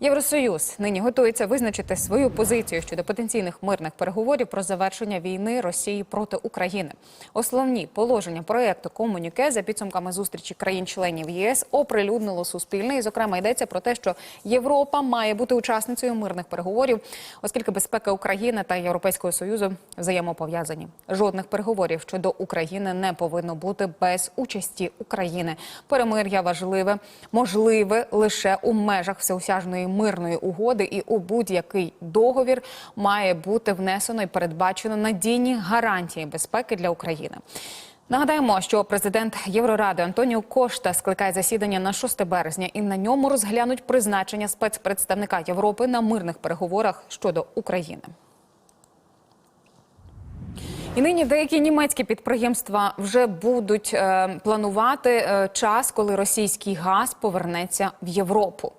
Євросоюз нині готується визначити свою позицію щодо потенційних мирних переговорів про завершення війни Росії проти України. Основні положення проекту комуніке за підсумками зустрічі країн-членів ЄС оприлюднило суспільне. І, зокрема, йдеться про те, що Європа має бути учасницею мирних переговорів, оскільки безпека України та Європейського союзу взаємопов'язані. Жодних переговорів щодо України не повинно бути без участі України. Перемир'я важливе, можливе лише у межах всеосяжної мирної угоди, і у будь-який договір має бути внесено і передбачено надійні гарантії безпеки для України. Нагадаємо, що президент Євроради Антоніо Кошта скликає засідання на 6 березня, і на ньому розглянуть призначення спецпредставника Європи на мирних переговорах щодо України. І нині деякі німецькі підприємства вже будуть е, планувати е, час, коли російський газ повернеться в Європу.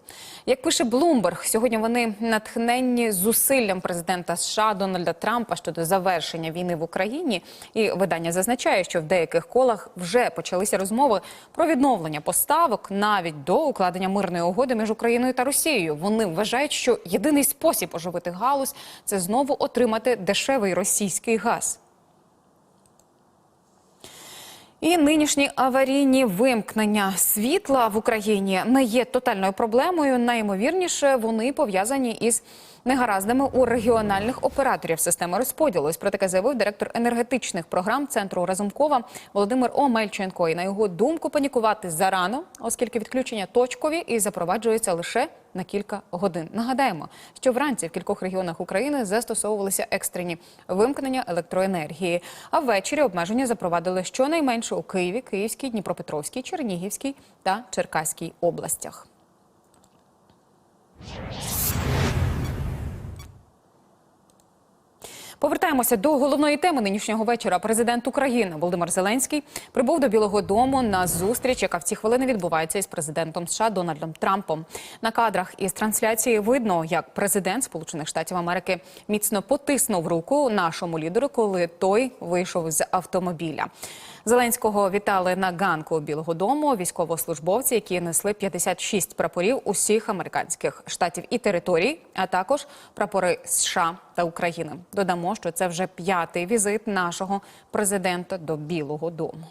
Як пише Блумберг, сьогодні вони натхненні зусиллям президента США Дональда Трампа щодо завершення війни в Україні. І видання зазначає, що в деяких колах вже почалися розмови про відновлення поставок навіть до укладення мирної угоди між Україною та Росією. Вони вважають, що єдиний спосіб оживити галузь це знову отримати дешевий російський газ. І нинішні аварійні вимкнення світла в Україні не є тотальною проблемою. Найімовірніше вони пов'язані із негараздами у регіональних операторів системи розподілу. Ось про таке заявив директор енергетичних програм центру Разумкова Володимир Омельченко. І на його думку панікувати зарано, оскільки відключення точкові і запроваджуються лише на кілька годин. Нагадаємо, що вранці в кількох регіонах України застосовувалися екстрені вимкнення електроенергії. А ввечері обмеження запровадили щонайменше у Києві, Київській, Дніпропетровській, Чернігівській та Черкаській областях. Повертаємося до головної теми нинішнього вечора. Президент України Володимир Зеленський прибув до Білого Дому на зустріч, яка в ці хвилини відбувається із президентом США Дональдом Трампом. На кадрах із трансляції видно, як президент Сполучених Штатів Америки міцно потиснув руку нашому лідеру, коли той вийшов з автомобіля. Зеленського вітали на ганку Білого Дому військовослужбовці, які несли 56 прапорів усіх американських штатів і територій, а також прапори США та України. Додамо, що це вже п'ятий візит нашого президента до Білого Дому.